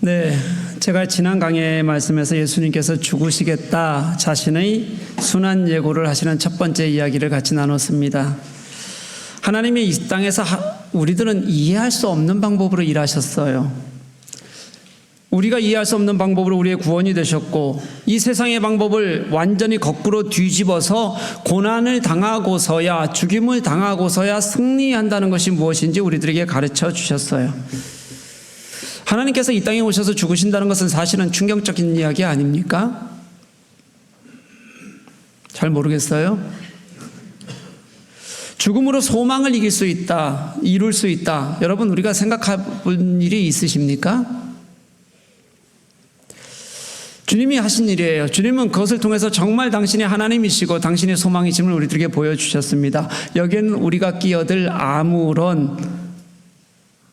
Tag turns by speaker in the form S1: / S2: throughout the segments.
S1: 네, 제가 지난 강의 말씀에서 예수님께서 죽으시겠다 자신의 순환 예고를 하시는 첫 번째 이야기를 같이 나눴습니다. 하나님이 이 땅에서 하- 우리들은 이해할 수 없는 방법으로 일하셨어요. 우리가 이해할 수 없는 방법으로 우리의 구원이 되셨고 이 세상의 방법을 완전히 거꾸로 뒤집어서 고난을 당하고서야 죽임을 당하고서야 승리한다는 것이 무엇인지 우리들에게 가르쳐 주셨어요. 하나님께서 이 땅에 오셔서 죽으신다는 것은 사실은 충격적인 이야기 아닙니까? 잘 모르겠어요. 죽음으로 소망을 이길 수 있다, 이룰 수 있다. 여러분 우리가 생각해본 일이 있으십니까? 주님이 하신 일이에요. 주님은 그것을 통해서 정말 당신이 하나님이시고 당신의 소망이심을 우리들에게 보여주셨습니다. 여기에는 우리가 끼어들 아무런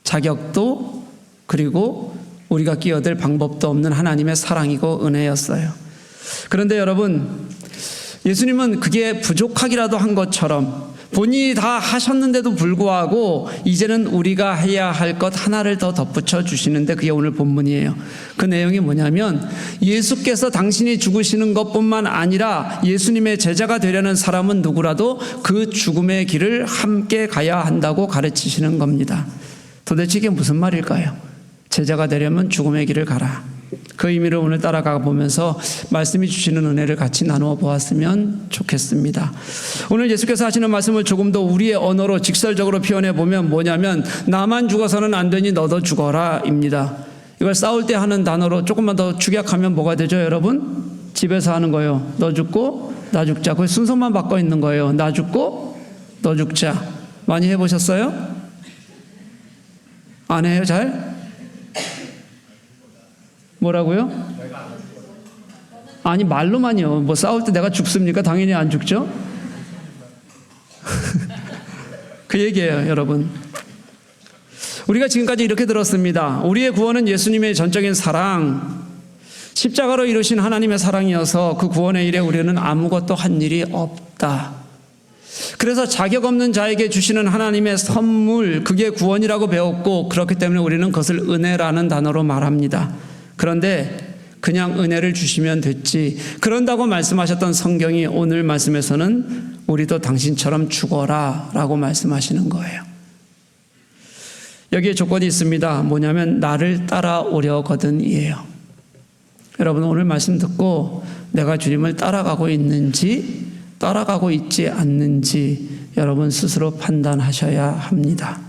S1: 자격도 그리고 우리가 끼어들 방법도 없는 하나님의 사랑이고 은혜였어요. 그런데 여러분, 예수님은 그게 부족하기라도 한 것처럼 본인이 다 하셨는데도 불구하고 이제는 우리가 해야 할 것 하나를 더 덧붙여 주시는데 그게 오늘 본문이에요. 그 내용이 뭐냐면 예수께서 당신이 죽으시는 것뿐만 아니라 예수님의 제자가 되려는 사람은 누구라도 그 죽음의 길을 함께 가야 한다고 가르치시는 겁니다. 도대체 이게 무슨 말일까요? 제자가 되려면 죽음의 길을 가라. 그 의미를 오늘 따라가 보면서 말씀이 주시는 은혜를 같이 나누어 보았으면 좋겠습니다. 오늘 예수께서 하시는 말씀을 조금 더 우리의 언어로 직설적으로 표현해 보면 뭐냐면 나만 죽어서는 안 되니 너도 죽어라입니다. 이걸 싸울 때 하는 단어로 조금만 더 축약하면 뭐가 되죠, 여러분? 집에서 하는 거예요. 너 죽고 나 죽자. 그 순서만 바꿔 있는 거예요. 나 죽고 너 죽자. 많이 해보셨어요? 안 해요, 잘? 뭐라고요? 아니 말로만요. 뭐 싸울 때 내가 죽습니까? 당연히 안 죽죠. 그 얘기예요, 여러분. 우리가 지금까지 이렇게 들었습니다. 우리의 구원은 예수님의 전적인 사랑, 십자가로 이루신 하나님의 사랑이어서 그 구원의 일에 우리는 아무것도 한 일이 없다. 그래서 자격 없는 자에게 주시는 하나님의 선물, 그게 구원이라고 배웠고, 그렇기 때문에 우리는 그것을 은혜라는 단어로 말합니다. 그런데 그냥 은혜를 주시면 됐지. 그런다고 말씀하셨던 성경이 오늘 말씀에서는 우리도 당신처럼 죽어라 라고 말씀하시는 거예요. 여기에 조건이 있습니다. 뭐냐면 나를 따라오려거든이에요. 여러분 오늘 말씀 듣고 내가 주님을 따라가고 있는지 따라가고 있지 않는지 여러분 스스로 판단하셔야 합니다.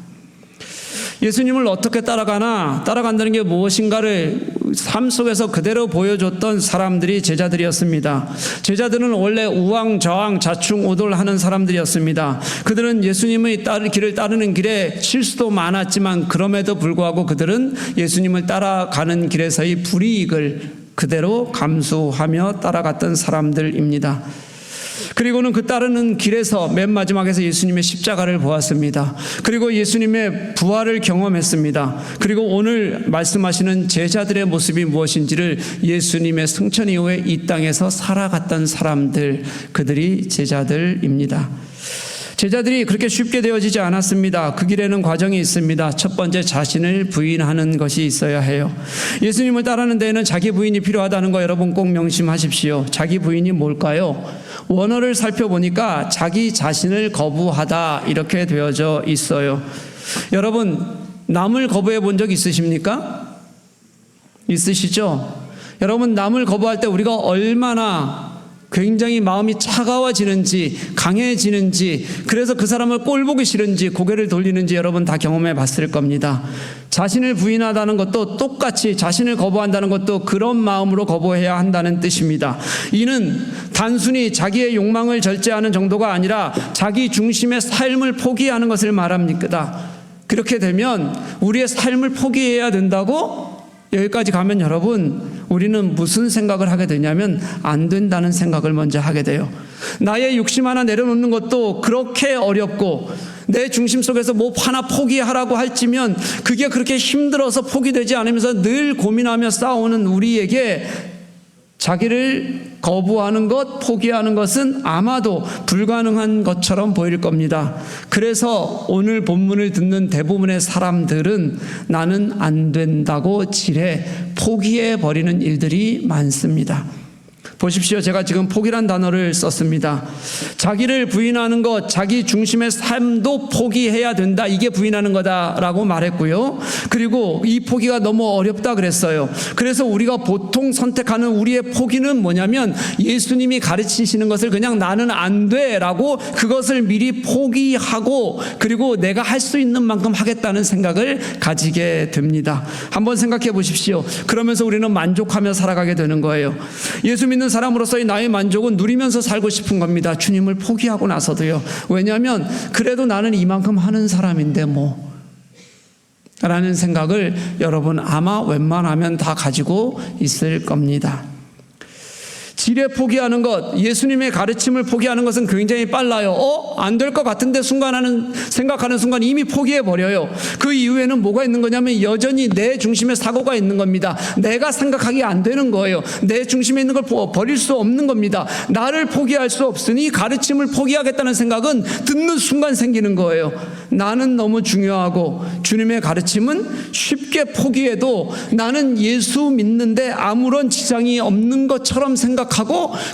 S1: 예수님을 어떻게 따라가나 따라간다는 게 무엇인가를 삶 속에서 그대로 보여줬던 사람들이 제자들이었습니다. 제자들은 원래 우왕좌왕 자충우돌하는 사람들이었습니다. 그들은 예수님의 따르, 길을 따르는 길에 실수도 많았지만 그럼에도 불구하고 그들은 예수님을 따라가는 길에서의 불이익을 그대로 감수하며 따라갔던 사람들입니다. 그리고는 그 따르는 길에서 맨 마지막에서 예수님의 십자가를 보았습니다. 그리고 예수님의 부활을 경험했습니다. 그리고 오늘 말씀하시는 제자들의 모습이 무엇인지를 예수님의 승천 이후에 이 땅에서 살아갔던 사람들, 그들이 제자들입니다. 제자들이 그렇게 쉽게 되어지지 않았습니다. 그 길에는 과정이 있습니다. 첫 번째 자신을 부인하는 것이 있어야 해요. 예수님을 따르는 데에는 자기 부인이 필요하다는 거 여러분 꼭 명심하십시오. 자기 부인이 뭘까요? 원어를 살펴보니까 자기 자신을 거부하다 이렇게 되어져 있어요. 여러분 남을 거부해 본 적 있으십니까? 있으시죠? 여러분 남을 거부할 때 우리가 얼마나 굉장히 마음이 차가워지는지 강해지는지 그래서 그 사람을 꼴 보기 싫은지 고개를 돌리는지 여러분 다 경험해 봤을 겁니다. 자신을 부인하다는 것도 똑같이 자신을 거부한다는 것도 그런 마음으로 거부해야 한다는 뜻입니다. 이는 단순히 자기의 욕망을 절제하는 정도가 아니라 자기 중심의 삶을 포기하는 것을 말합니다. 그렇게 되면 우리의 삶을 포기해야 된다고 여기까지 가면 여러분 우리는 무슨 생각을 하게 되냐면 안 된다는 생각을 먼저 하게 돼요. 나의 욕심 하나 내려놓는 것도 그렇게 어렵고 내 중심 속에서 뭐 하나 포기하라고 할지면 그게 그렇게 힘들어서 포기되지 않으면서 늘 고민하며 싸우는 우리에게 자기를 거부하는 것, 포기하는 것은 아마도 불가능한 것처럼 보일 겁니다. 그래서 오늘 본문을 듣는 대부분의 사람들은 나는 안 된다고 지레 포기해 버리는 일들이 많습니다. 보십시오. 제가 지금 포기란 단어를 썼습니다. 자기를 부인하는 것, 자기 중심의 삶도 포기해야 된다. 이게 부인하는 거다라고 말했고요. 그리고 이 포기가 너무 어렵다 그랬어요. 그래서 우리가 보통 선택하는 우리의 포기는 뭐냐면 예수님이 가르치시는 것을 그냥 나는 안 돼라고 그것을 미리 포기하고 그리고 내가 할 수 있는 만큼 하겠다는 생각을 가지게 됩니다. 한번 생각해 보십시오. 그러면서 우리는 만족하며 살아가게 되는 거예요. 예수 믿는 사람으로서의 나의 만족은 누리면서 살고 싶은 겁니다. 주님을 포기하고 나서도요. 왜냐하면 그래도 나는 이만큼 하는 사람인데 뭐. 라는 생각을 여러분 아마 웬만하면 다 가지고 있을 겁니다. 지레 포기하는 것, 예수님의 가르침을 포기하는 것은 굉장히 빨라요. 어? 안 될 것 같은데 순간 하는, 생각하는 순간 이미 포기해 버려요. 그 이후에는 뭐가 있는 거냐면 여전히 내 중심에 사고가 있는 겁니다. 내가 생각하기 안 되는 거예요. 내 중심에 있는 걸 버- 버릴 수 없는 겁니다. 나를 포기할 수 없으니 가르침을 포기하겠다는 생각은 듣는 순간 생기는 거예요. 나는 너무 중요하고 주님의 가르침은 쉽게 포기해도 나는 예수 믿는데 아무런 지장이 없는 것처럼 생각하고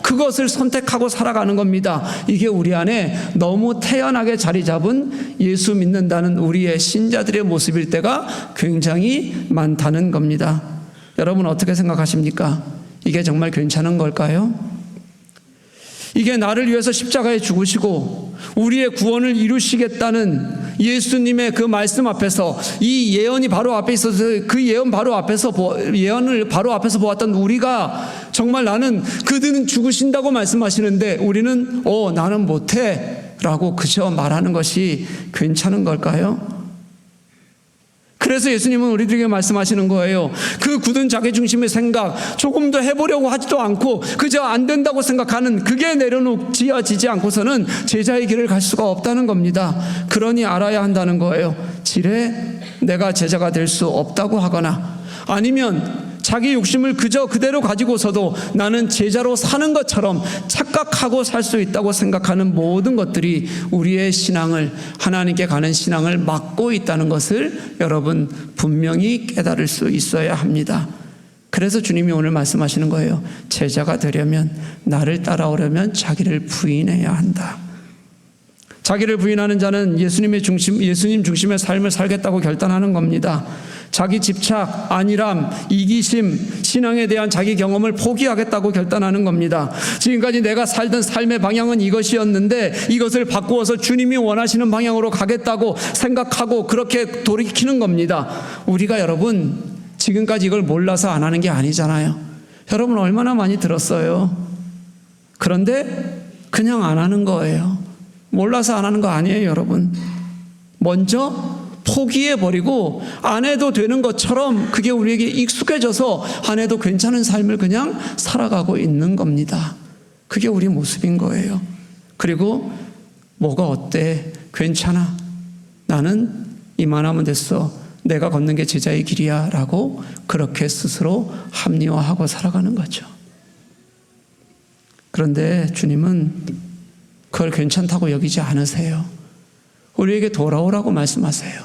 S1: 그것을 선택하고 살아가는 겁니다. 이게 우리 안에 너무 태연하게 자리 잡은 예수 믿는다는 우리의 신자들의 모습일 때가 굉장히 많다는 겁니다. 여러분 어떻게 생각하십니까? 이게 정말 괜찮은 걸까요? 이게 나를 위해서 십자가에 죽으시고 우리의 구원을 이루시겠다는 예수님의 그 말씀 앞에서 이 예언이 바로 앞에 있어서 그 예언 바로 앞에서 보, 예언을 바로 앞에서 보았던 우리가 정말 나는 그들은 죽으신다고 말씀하시는데 우리는 어 나는 못해 라고 그저 말하는 것이 괜찮은 걸까요? 그래서 예수님은 우리들에게 말씀하시는 거예요. 그 굳은 자기 중심의 생각, 조금 더 해보려고 하지도 않고 그저 안 된다고 생각하는 그게 내려놓지어지지 않고서는 제자의 길을 갈 수가 없다는 겁니다. 그러니 알아야 한다는 거예요. 지레 내가 제자가 될 수 없다고 하거나 아니면 자기 욕심을 그저 그대로 가지고서도 나는 제자로 사는 것처럼 착각하고 살 수 있다고 생각하는 모든 것들이 우리의 신앙을 하나님께 가는 신앙을 막고 있다는 것을 여러분 분명히 깨달을 수 있어야 합니다. 그래서 주님이 오늘 말씀하시는 거예요. 제자가 되려면 나를 따라오려면 자기를 부인해야 한다. 자기를 부인하는 자는 예수님의 중심, 예수님 중심의 삶을 살겠다고 결단하는 겁니다. 자기 집착, 안일함, 이기심, 신앙에 대한 자기 경험을 포기하겠다고 결단하는 겁니다. 지금까지 내가 살던 삶의 방향은 이것이었는데 이것을 바꾸어서 주님이 원하시는 방향으로 가겠다고 생각하고 그렇게 돌이키는 겁니다. 우리가 여러분 지금까지 이걸 몰라서 안 하는 게 아니잖아요. 여러분 얼마나 많이 들었어요. 그런데 그냥 안 하는 거예요. 몰라서 안 하는 거 아니에요, 여러분. 먼저 포기해 버리고 안 해도 되는 것처럼 그게 우리에게 익숙해져서 안 해도 괜찮은 삶을 그냥 살아가고 있는 겁니다. 그게 우리 모습인 거예요. 그리고 뭐가 어때? 괜찮아. 나는 이만하면 됐어. 내가 걷는 게 제자의 길이야. 라고 그렇게 스스로 합리화하고 살아가는 거죠. 그런데 주님은 그걸 괜찮다고 여기지 않으세요. 우리에게 돌아오라고 말씀하세요.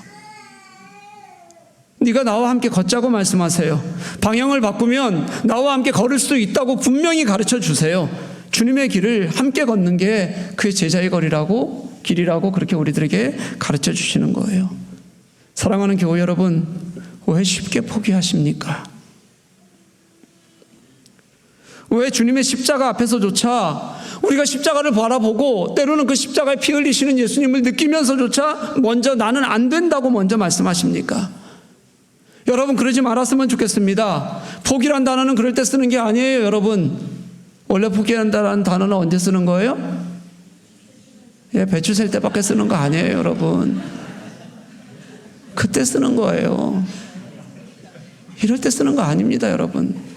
S1: 네가 나와 함께 걷자고 말씀하세요. 방향을 바꾸면 나와 함께 걸을 수 있다고 분명히 가르쳐 주세요. 주님의 길을 함께 걷는 게 그의 제자의 거리라고 길이라고 그렇게 우리들에게 가르쳐 주시는 거예요. 사랑하는 교회 여러분, 왜 쉽게 포기하십니까? 왜 주님의 십자가 앞에서조차 우리가 십자가를 바라보고 때로는 그 십자가에 피 흘리시는 예수님을 느끼면서조차 먼저 나는 안 된다고 먼저 말씀하십니까? 여러분 그러지 말았으면 좋겠습니다. 포기란 단어는 그럴 때 쓰는 게 아니에요, 여러분. 원래 포기한다는 단어는 언제 쓰는 거예요? 예, 배추 셀 때밖에 쓰는 거 아니에요, 여러분. 그때 쓰는 거예요. 이럴 때 쓰는 거 아닙니다, 여러분.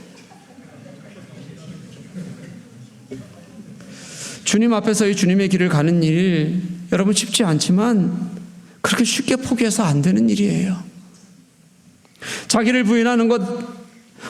S1: 주님 앞에서 이 주님의 길을 가는 일, 여러분 쉽지 않지만 그렇게 쉽게 포기해서 안 되는 일이에요. 자기를 부인하는 것,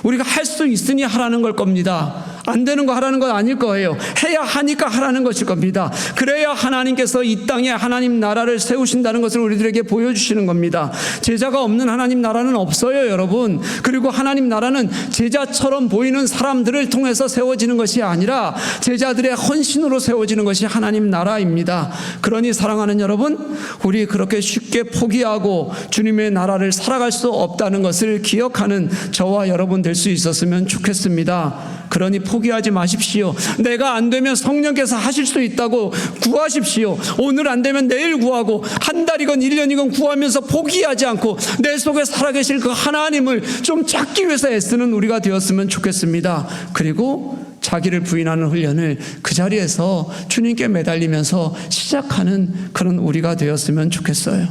S1: 우리가 할 수 있으니 하라는 걸 겁니다. 안 되는 거 하라는 건 아닐 거예요. 해야 하니까 하라는 것일 겁니다. 그래야 하나님께서 이 땅에 하나님 나라를 세우신다는 것을 우리들에게 보여주시는 겁니다. 제자가 없는 하나님 나라는 없어요, 여러분. 그리고 하나님 나라는 제자처럼 보이는 사람들을 통해서 세워지는 것이 아니라 제자들의 헌신으로 세워지는 것이 하나님 나라입니다. 그러니 사랑하는 여러분, 우리 그렇게 쉽게 포기하고 주님의 나라를 살아갈 수 없다는 것을 기억하는 저와 여러분 될 수 있었으면 좋겠습니다. 그러니 포기하지 마십시오. 내가 안 되면 성령께서 하실 수 있다고 구하십시오. 오늘 안 되면 내일 구하고 한 달이건 1년이건 구하면서 포기하지 않고 내 속에 살아계실 그 하나님을 좀 찾기 위해서 애쓰는 우리가 되었으면 좋겠습니다. 그리고 자기를 부인하는 훈련을 그 자리에서 주님께 매달리면서 시작하는 그런 우리가 되었으면 좋겠어요.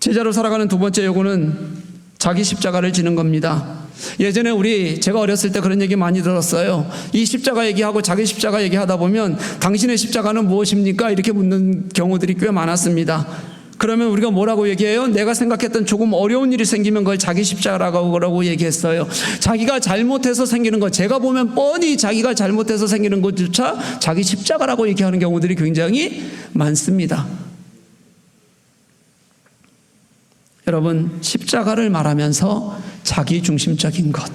S1: 제자로 살아가는 두 번째 요구는 자기 십자가를 지는 겁니다. 예전에 우리 제가 어렸을 때 그런 얘기 많이 들었어요. 이 십자가 얘기하고 자기 십자가 얘기하다 보면 당신의 십자가는 무엇입니까? 이렇게 묻는 경우들이 꽤 많았습니다. 그러면 우리가 뭐라고 얘기해요? 내가 생각했던 조금 어려운 일이 생기면 그걸 자기 십자가라고 얘기했어요. 자기가 잘못해서 생기는 것, 제가 보면 뻔히 자기가 잘못해서 생기는 것조차 자기 십자가라고 얘기하는 경우들이 굉장히 많습니다. 여러분, 십자가를 말하면서 자기 중심적인 것.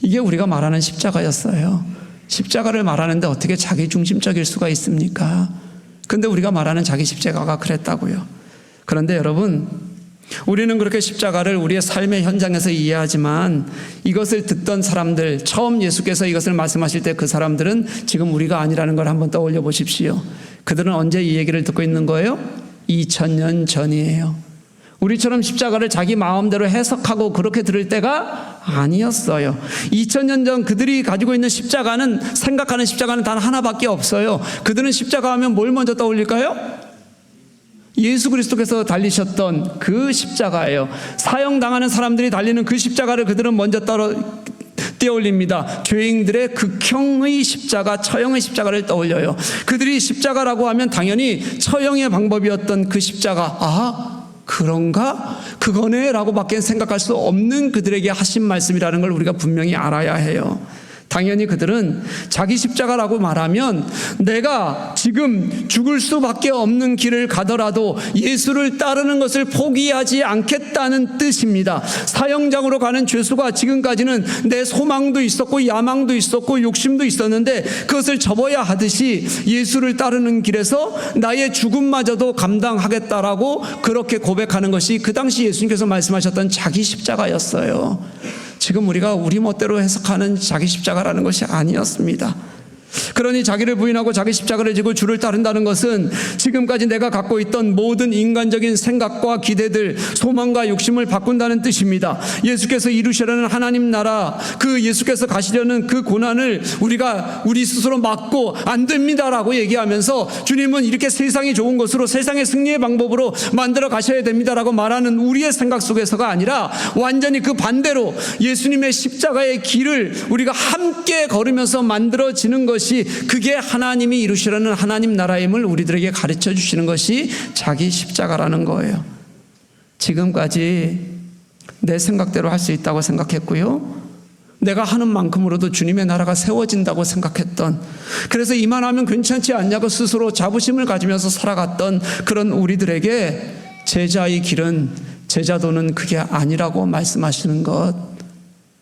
S1: 이게 우리가 말하는 십자가였어요. 십자가를 말하는데 어떻게 자기 중심적일 수가 있습니까? 근데 우리가 말하는 자기 십자가가 그랬다고요. 그런데 여러분, 우리는 그렇게 십자가를 우리의 삶의 현장에서 이해하지만 이것을 듣던 사람들, 처음 예수께서 이것을 말씀하실 때 그 사람들은 지금 우리가 아니라는 걸 한번 떠올려 보십시오. 그들은 언제 이 얘기를 듣고 있는 거예요? 2000년 전이에요. 우리처럼 십자가를 자기 마음대로 해석하고 그렇게 들을 때가 아니었어요. 2000년 전 그들이 가지고 있는 십자가는 생각하는 십자가는 단 하나밖에 없어요. 그들은 십자가 하면 뭘 먼저 떠올릴까요? 예수 그리스도께서 달리셨던 그 십자가예요. 사형당하는 사람들이 달리는 그 십자가를 그들은 먼저 따로 떼올립니다. 죄인들의 극형의 십자가, 처형의 십자가를 떠올려요. 그들이 십자가라고 하면 당연히 처형의 방법이었던 그 십자가, 아, 그런가? 그거네? 라고 밖에 생각할 수 없는 그들에게 하신 말씀이라는 걸 우리가 분명히 알아야 해요. 당연히 그들은 자기 십자가라고 말하면 내가 지금 죽을 수밖에 없는 길을 가더라도 예수를 따르는 것을 포기하지 않겠다는 뜻입니다. 사형장으로 가는 죄수가 지금까지는 내 소망도 있었고 야망도 있었고 욕심도 있었는데 그것을 접어야 하듯이 예수를 따르는 길에서 나의 죽음마저도 감당하겠다라고 그렇게 고백하는 것이 그 당시 예수님께서 말씀하셨던 자기 십자가였어요. 지금 우리가 우리 멋대로 해석하는 자기 십자가라는 것이 아니었습니다. 그러니 자기를 부인하고 자기 십자가를 지고 주를 따른다는 것은 지금까지 내가 갖고 있던 모든 인간적인 생각과 기대들, 소망과 욕심을 바꾼다는 뜻입니다. 예수께서 이루시려는 하나님 나라, 그 예수께서 가시려는 그 고난을 우리가 우리 스스로 막고 안 됩니다라고 얘기하면서 주님은 이렇게 세상이 좋은 것으로 세상의 승리의 방법으로 만들어 가셔야 됩니다라고 말하는 우리의 생각 속에서가 아니라 완전히 그 반대로 예수님의 십자가의 길을 우리가 함께 걸으면서 만들어지는 것이 그게 하나님이 이루시려는 하나님 나라임을 우리들에게 가르쳐 주시는 것이 자기 십자가라는 거예요. 지금까지 내 생각대로 할 수 있다고 생각했고요. 내가 하는 만큼으로도 주님의 나라가 세워진다고 생각했던 그래서 이만하면 괜찮지 않냐고 스스로 자부심을 가지면서 살아갔던 그런 우리들에게 제자의 길은 제자도는 그게 아니라고 말씀하시는 것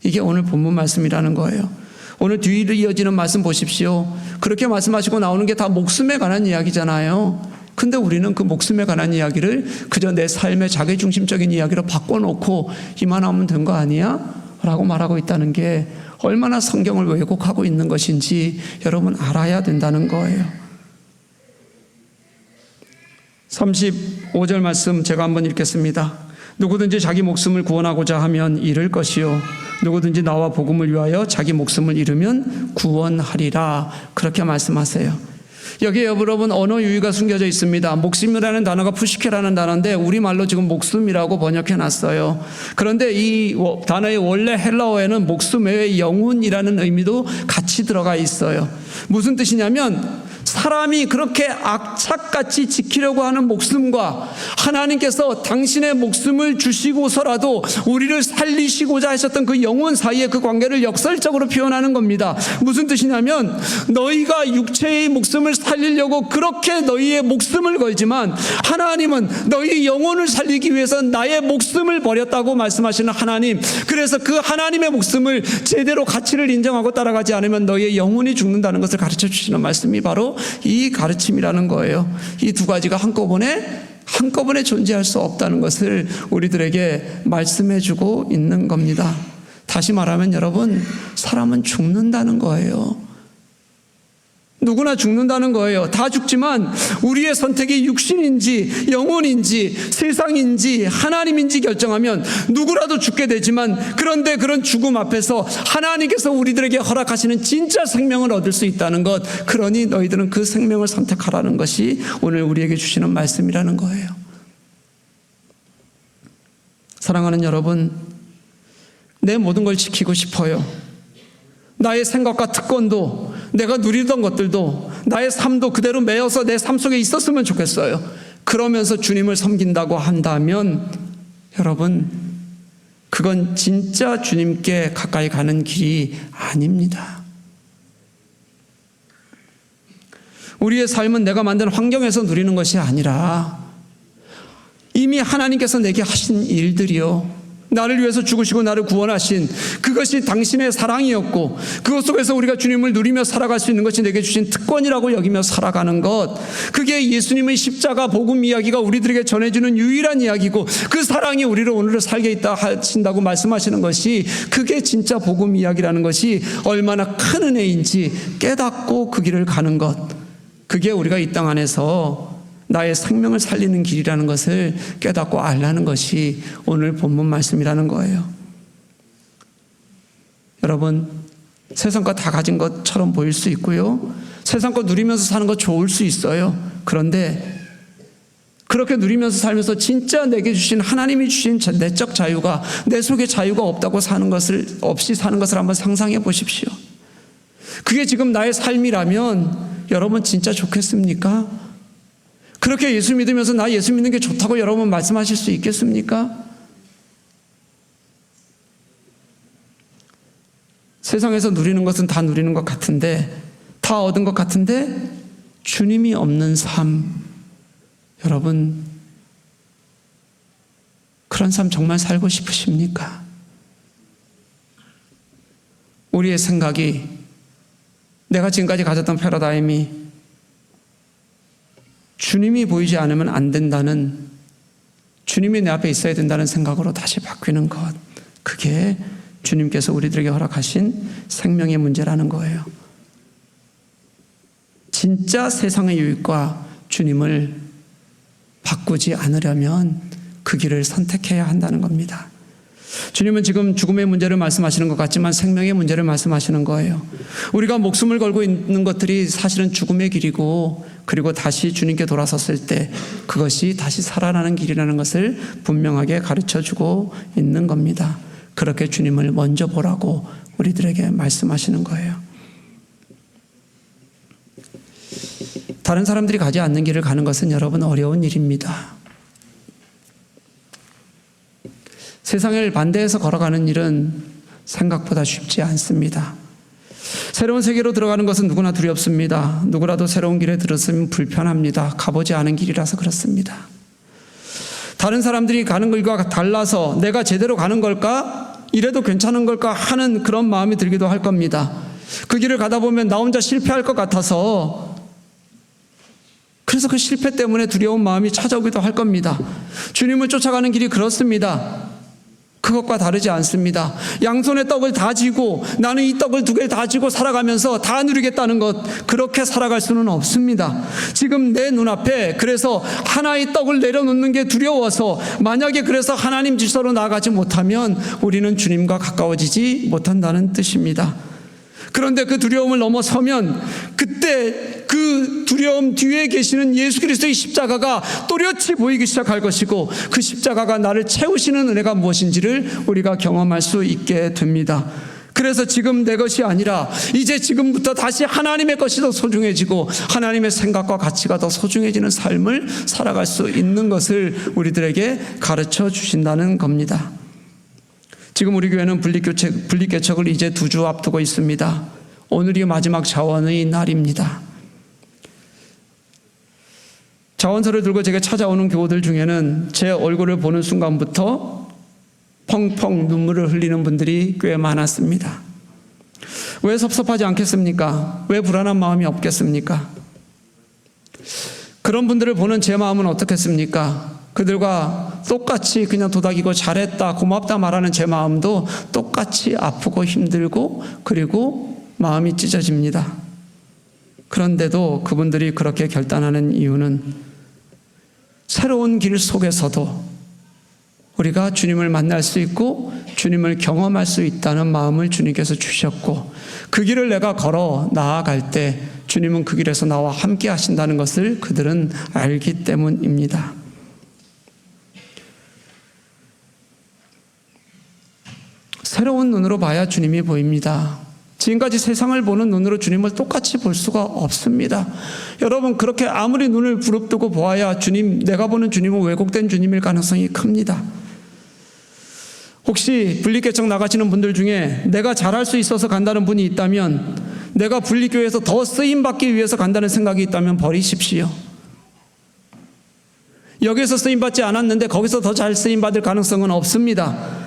S1: 이게 오늘 본문 말씀이라는 거예요. 오늘 뒤로 이어지는 말씀 보십시오. 그렇게 말씀하시고 나오는 게 다 목숨에 관한 이야기잖아요. 근데 우리는 그 목숨에 관한 이야기를 그저 내 삶의 자기중심적인 이야기로 바꿔놓고 이만하면 된 거 아니야? 라고 말하고 있다는 게 얼마나 성경을 왜곡하고 있는 것인지 여러분 알아야 된다는 거예요. 35절 말씀 제가 한번 읽겠습니다. 누구든지 자기 목숨을 구원하고자 하면 잃을 것이요. 누구든지 나와 복음을 위하여 자기 목숨을 잃으면 구원하리라. 그렇게 말씀하세요. 여기에 여러분 언어 유희가 숨겨져 있습니다. 목숨이라는 단어가 푸시케라는 단어인데 우리말로 지금 목숨이라고 번역해 놨어요. 그런데 이 단어의 원래 헬라어에는 목숨 외에 영혼이라는 의미도 같이 들어가 있어요. 무슨 뜻이냐면 사람이 그렇게 악착같이 지키려고 하는 목숨과 하나님께서 당신의 목숨을 주시고서라도 우리를 살리시고자 하셨던 그 영혼 사이의 그 관계를 역설적으로 표현하는 겁니다. 무슨 뜻이냐면 너희가 육체의 목숨을 살리려고 그렇게 너희의 목숨을 걸지만 하나님은 너희 영혼을 살리기 위해서 나의 목숨을 버렸다고 말씀하시는 하나님. 그래서 그 하나님의 목숨을 제대로 가치를 인정하고 따라가지 않으면 너희의 영혼이 죽는다는 것을 가르쳐 주시는 말씀이 바로 이 가르침이라는 거예요. 이 두 가지가 한꺼번에 한꺼번에 존재할 수 없다는 것을 우리들에게 말씀해 주고 있는 겁니다. 다시 말하면 여러분, 사람은 죽는다는 거예요. 누구나 죽는다는 거예요. 다 죽지만 우리의 선택이 육신인지 영혼인지 세상인지 하나님인지 결정하면 누구라도 죽게 되지만 그런데 그런 죽음 앞에서 하나님께서 우리들에게 허락하시는 진짜 생명을 얻을 수 있다는 것. 그러니 너희들은 그 생명을 선택하라는 것이 오늘 우리에게 주시는 말씀이라는 거예요. 사랑하는 여러분, 내 모든 걸 지키고 싶어요. 나의 생각과 특권도 내가 누리던 것들도 나의 삶도 그대로 매여서 내 삶 속에 있었으면 좋겠어요. 그러면서 주님을 섬긴다고 한다면 여러분 그건 진짜 주님께 가까이 가는 길이 아닙니다. 우리의 삶은 내가 만든 환경에서 누리는 것이 아니라 이미 하나님께서 내게 하신 일들이요. 나를 위해서 죽으시고 나를 구원하신 그것이 당신의 사랑이었고 그것 속에서 우리가 주님을 누리며 살아갈 수 있는 것이 내게 주신 특권이라고 여기며 살아가는 것. 그게 예수님의 십자가 복음 이야기가 우리들에게 전해주는 유일한 이야기고 그 사랑이 우리를 오늘을 살게 있다 하신다고 말씀하시는 것이 그게 진짜 복음 이야기라는 것이 얼마나 큰 은혜인지 깨닫고 그 길을 가는 것. 그게 우리가 이 땅 안에서 나의 생명을 살리는 길이라는 것을 깨닫고 알라는 것이 오늘 본문 말씀이라는 거예요. 여러분, 세상 거 다 가진 것처럼 보일 수 있고요. 세상 거 누리면서 사는 거 좋을 수 있어요. 그런데 그렇게 누리면서 살면서 진짜 내게 주신 하나님이 주신 내적 자유가 내 속에 자유가 없다고 사는 것을 없이 사는 것을 한번 상상해 보십시오. 그게 지금 나의 삶이라면 여러분 진짜 좋겠습니까? 그렇게 예수 믿으면서 나 예수 믿는 게 좋다고 여러분 말씀하실 수 있겠습니까? 세상에서 누리는 것은 다 누리는 것 같은데, 다 얻은 것 같은데, 주님이 없는 삶, 여러분, 그런 삶 정말 살고 싶으십니까? 우리의 생각이 내가 지금까지 가졌던 패러다임이 주님이 보이지 않으면 안 된다는 주님이 내 앞에 있어야 된다는 생각으로 다시 바뀌는 것. 그게 주님께서 우리들에게 허락하신 생명의 문제라는 거예요. 진짜 세상의 유익과 주님을 바꾸지 않으려면 그 길을 선택해야 한다는 겁니다. 주님은 지금 죽음의 문제를 말씀하시는 것 같지만 생명의 문제를 말씀하시는 거예요. 우리가 목숨을 걸고 있는 것들이 사실은 죽음의 길이고 그리고 다시 주님께 돌아섰을 때 그것이 다시 살아나는 길이라는 것을 분명하게 가르쳐 주고 있는 겁니다. 그렇게 주님을 먼저 보라고 우리들에게 말씀하시는 거예요. 다른 사람들이 가지 않는 길을 가는 것은 여러분 어려운 일입니다. 세상을 반대해서 걸어가는 일은 생각보다 쉽지 않습니다. 새로운 세계로 들어가는 것은 누구나 두렵습니다. 누구라도 새로운 길에 들었으면 불편합니다. 가보지 않은 길이라서 그렇습니다. 다른 사람들이 가는 길과 달라서 내가 제대로 가는 걸까? 이래도 괜찮은 걸까? 하는 그런 마음이 들기도 할 겁니다. 그 길을 가다 보면 나 혼자 실패할 것 같아서 그래서 그 실패 때문에 두려운 마음이 찾아오기도 할 겁니다. 주님을 쫓아가는 길이 그렇습니다. 그것과 다르지 않습니다. 양손에 떡을 다 쥐고 나는 이 떡을 두 개를 다 쥐고 살아가면서 다 누리겠다는 것 그렇게 살아갈 수는 없습니다. 지금 내 눈앞에 그래서 하나의 떡을 내려놓는 게 두려워서 만약에 그래서 하나님 질서로 나아가지 못하면 우리는 주님과 가까워지지 못한다는 뜻입니다. 그런데 그 두려움을 넘어서면 그때 그 두려움 뒤에 계시는 예수 그리스도의 십자가가 또렷이 보이기 시작할 것이고 그 십자가가 나를 채우시는 은혜가 무엇인지를 우리가 경험할 수 있게 됩니다. 그래서 지금 내 것이 아니라 이제 지금부터 다시 하나님의 것이 더 소중해지고 하나님의 생각과 가치가 더 소중해지는 삶을 살아갈 수 있는 것을 우리들에게 가르쳐 주신다는 겁니다. 지금 우리 교회는 분립교체, 분립개척을 이제 두 주 앞두고 있습니다. 오늘이 마지막 자원의 날입니다. 자원서를 들고 제게 찾아오는 교우들 중에는 제 얼굴을 보는 순간부터 펑펑 눈물을 흘리는 분들이 꽤 많았습니다. 왜 섭섭하지 않겠습니까? 왜 불안한 마음이 없겠습니까? 그런 분들을 보는 제 마음은 어떻겠습니까? 그들과 똑같이 그냥 도닥이고 잘했다, 고맙다 말하는 제 마음도 똑같이 아프고 힘들고 그리고 마음이 찢어집니다. 그런데도 그분들이 그렇게 결단하는 이유는 새로운 길 속에서도 우리가 주님을 만날 수 있고 주님을 경험할 수 있다는 마음을 주님께서 주셨고 그 길을 내가 걸어 나아갈 때 주님은 그 길에서 나와 함께 하신다는 것을 그들은 알기 때문입니다. 새로운 눈으로 봐야 주님이 보입니다. 지금까지 세상을 보는 눈으로 주님을 똑같이 볼 수가 없습니다. 여러분, 그렇게 아무리 눈을 부릅뜨고 보아야 주님, 내가 보는 주님은 왜곡된 주님일 가능성이 큽니다. 혹시 분리개척 나가시는 분들 중에 내가 잘할 수 있어서 간다는 분이 있다면 내가 분리교회에서 더 쓰임받기 위해서 간다는 생각이 있다면 버리십시오. 여기서 쓰임받지 않았는데 거기서 더 잘 쓰임받을 가능성은 없습니다.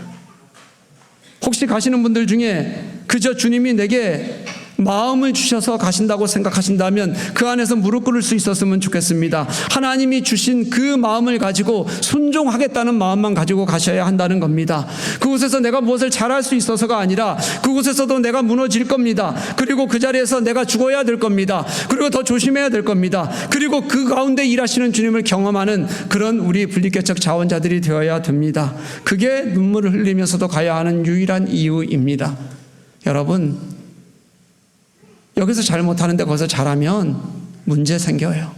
S1: 혹시 가시는 분들 중에 그저 주님이 내게 마음을 주셔서 가신다고 생각하신다면 그 안에서 무릎 꿇을 수 있었으면 좋겠습니다. 하나님이 주신 그 마음을 가지고 순종하겠다는 마음만 가지고 가셔야 한다는 겁니다. 그곳에서 내가 무엇을 잘할 수 있어서가 아니라 그곳에서도 내가 무너질 겁니다. 그리고 그 자리에서 내가 죽어야 될 겁니다. 그리고 더 조심해야 될 겁니다. 그리고 그 가운데 일하시는 주님을 경험하는 그런 우리 분리개척 자원자들이 되어야 됩니다. 그게 눈물을 흘리면서도 가야 하는 유일한 이유입니다. 여러분, 여기서 잘못하는데 거기서 잘하면 문제 생겨요.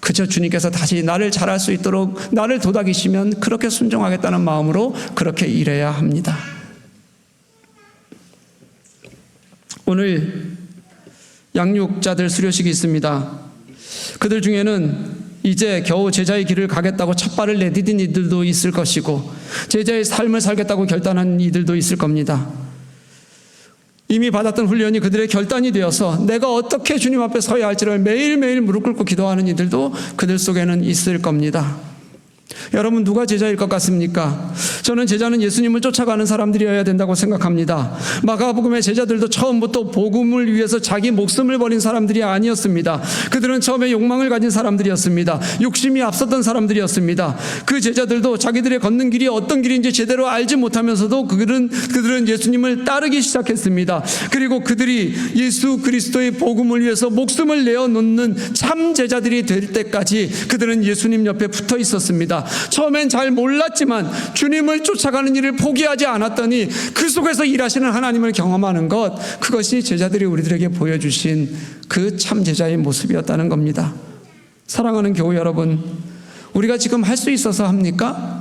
S1: 그저 주님께서 다시 나를 잘할 수 있도록 나를 도닥이시면 그렇게 순종하겠다는 마음으로 그렇게 일해야 합니다. 오늘 양육자들 수료식이 있습니다. 그들 중에는 이제 겨우 제자의 길을 가겠다고 첫 발을 내디딘 이들도 있을 것이고 제자의 삶을 살겠다고 결단한 이들도 있을 겁니다. 이미 받았던 훈련이 그들의 결단이 되어서 내가 어떻게 주님 앞에 서야 할지를 매일매일 무릎 꿇고 기도하는 이들도 그들 속에는 있을 겁니다. 여러분 누가 제자일 것 같습니까? 저는 제자는 예수님을 쫓아가는 사람들이어야 된다고 생각합니다. 마가복음의 제자들도 처음부터 복음을 위해서 자기 목숨을 버린 사람들이 아니었습니다. 그들은 처음에 욕망을 가진 사람들이었습니다. 욕심이 앞섰던 사람들이었습니다. 그 제자들도 자기들의 걷는 길이 어떤 길인지 제대로 알지 못하면서도 그들은 그들은 예수님을 따르기 시작했습니다. 그리고 그들이 예수 그리스도의 복음을 위해서 목숨을 내어 놓는 참 제자들이 될 때까지 그들은 예수님 옆에 붙어 있었습니다. 처음엔 잘 몰랐지만 주님을 쫓아가는 일을 포기하지 않았더니 그 속에서 일하시는 하나님을 경험하는 것 그것이 제자들이 우리들에게 보여주신 그 참 제자의 모습이었다는 겁니다. 사랑하는 교우 여러분, 우리가 지금 할 수 있어서 합니까?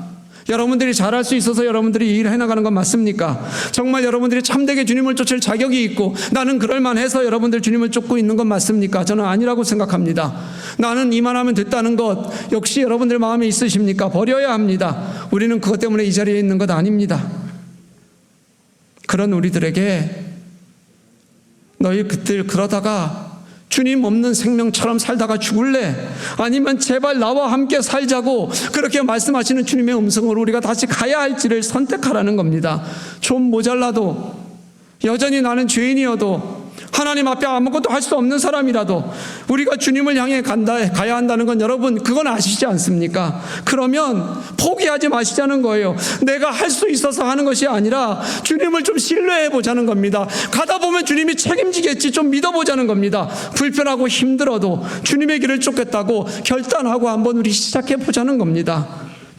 S1: 여러분들이 잘할 수 있어서 여러분들이 일을 해나가는 건 맞습니까? 정말 여러분들이 참되게 주님을 쫓을 자격이 있고 나는 그럴만해서 여러분들 주님을 쫓고 있는 건 맞습니까? 저는 아니라고 생각합니다. 나는 이만하면 됐다는 것 역시 여러분들 마음에 있으십니까? 버려야 합니다. 우리는 그것 때문에 이 자리에 있는 것 아닙니다. 그런 우리들에게 너희 그들 그러다가 주님 없는 생명처럼 살다가 죽을래? 아니면 제발 나와 함께 살자고 그렇게 말씀하시는 주님의 음성으로 우리가 다시 가야 할지를 선택하라는 겁니다. 좀 모자라도 여전히 나는 죄인이어도 하나님 앞에 아무것도 할 수 없는 사람이라도 우리가 주님을 향해 간다, 가야 한다는 건 여러분 그건 아시지 않습니까? 그러면 포기하지 마시자는 거예요. 내가 할 수 있어서 하는 것이 아니라 주님을 좀 신뢰해 보자는 겁니다. 가다 보면 주님이 책임지겠지 좀 믿어 보자는 겁니다. 불편하고 힘들어도 주님의 길을 쫓겠다고 결단하고 한번 우리 시작해 보자는 겁니다.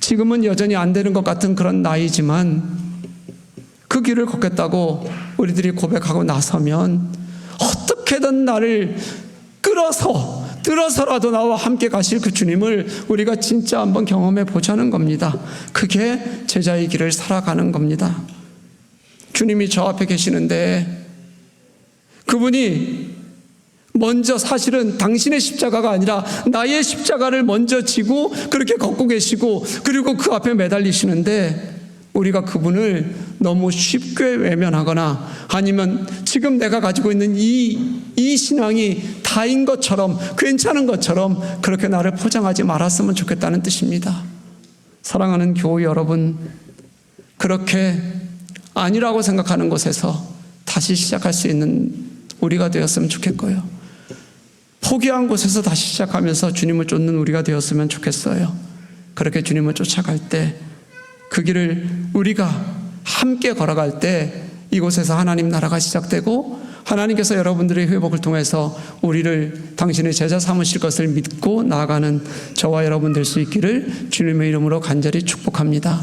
S1: 지금은 여전히 안 되는 것 같은 그런 나이지만 그 길을 걷겠다고 우리들이 고백하고 나서면 어떻게든 나를 끌어서 들어서라도 나와 함께 가실 그 주님을 우리가 진짜 한번 경험해 보자는 겁니다. 그게 제자의 길을 살아가는 겁니다. 주님이 저 앞에 계시는데 그분이 먼저 사실은 당신의 십자가가 아니라 나의 십자가를 먼저 지고 그렇게 걷고 계시고 그리고 그 앞에 매달리시는데 우리가 그분을 너무 쉽게 외면하거나 아니면 지금 내가 가지고 있는 이, 이 신앙이 다인 것처럼 괜찮은 것처럼 그렇게 나를 포장하지 말았으면 좋겠다는 뜻입니다. 사랑하는 교우 여러분, 그렇게 아니라고 생각하는 곳에서 다시 시작할 수 있는 우리가 되었으면 좋겠고요. 포기한 곳에서 다시 시작하면서 주님을 쫓는 우리가 되었으면 좋겠어요. 그렇게 주님을 쫓아갈 때 그 길을 우리가 함께 걸어갈 때 이곳에서 하나님 나라가 시작되고 하나님께서 여러분들의 회복을 통해서 우리를 당신의 제자 삼으실 것을 믿고 나아가는 저와 여러분 될 수 있기를 주님의 이름으로 간절히 축복합니다.